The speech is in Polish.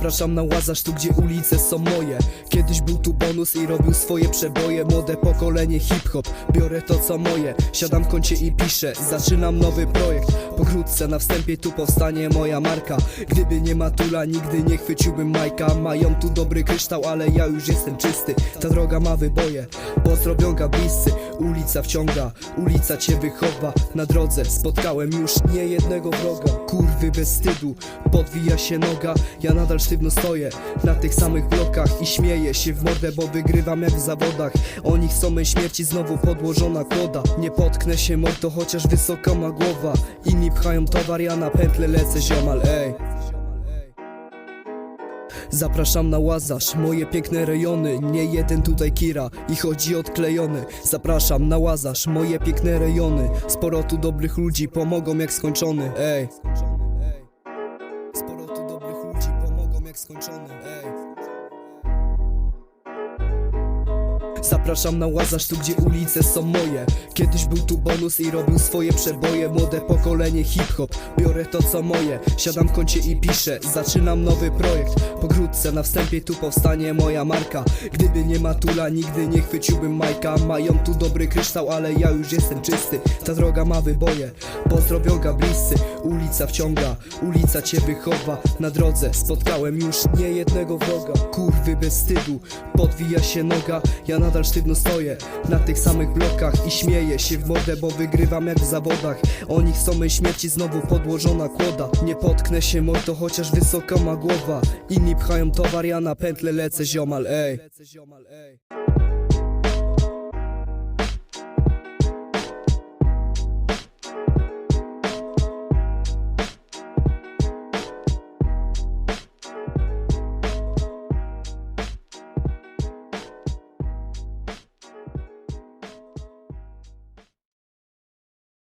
Zapraszam na Łazarz, tu gdzie ulice są moje. Kiedyś był tu bonus i robił swoje przeboje. Młode pokolenie hip-hop, biorę to co moje. Siadam w kącie i piszę, zaczynam nowy projekt Pokrótce. Na wstępie tu powstanie moja marka. Gdyby nie Matula, nigdy nie chwyciłbym Majka. Mają tu dobry kryształ, ale ja już jestem czysty. Ta droga ma wyboje, pozdrowią bliscy. Ulica wciąga, ulica cię wychowa. Na drodze spotkałem już nie jednego wroga. Kurwy bez wstydu, podwija się noga. Ja nadal sztywno stoję na tych samych blokach I śmieję się w mordę, bo wygrywam jak w zawodach. Oni chcą mej śmierci, znowu podłożona kłoda. Nie potknę się mordo, chociaż wysoka ma głowa. Inni pchają towar, ja na pętlę lecę ziomal, ej. Zapraszam na Łazarz, moje piękne rejony Nie jeden tutaj kira i chodzi odklejony. Zapraszam na Łazarz, moje piękne rejony Sporo tu dobrych ludzi, pomogą jak skończony Ej. Sporo tu dobrych ludzi, pomogą jak skończony Ej Zapraszam na Łazarz, tu gdzie ulice są moje. Kiedyś był tu bonus i robił swoje przeboje. Młode pokolenie hip-hop, biorę to co moje. Siadam w kącie i piszę, zaczynam nowy projekt. Pokrótce na wstępie tu powstanie moja marka. Gdyby nie Matula, nigdy nie chwyciłbym Majka. Mają tu dobry kryształ, ale ja już jestem czysty. Ta droga ma wyboje, pozdrowią bliscy. Ulica wciąga, ulica cię wychowa. Na drodze spotkałem już nie jednego wroga. Kurwy bez wstydu, podwija się noga. Ja nadal sztywno stoję na tych samych blokach I śmieję się w mordę, bo wygrywam jak w zawodach. Oni chcą mej śmierci, znowu podłożona kłoda. Nie potknę się mordo, chociaż wysoka ma głowa. Inni pchają towar, ja na pętlę lecę ziomal, ej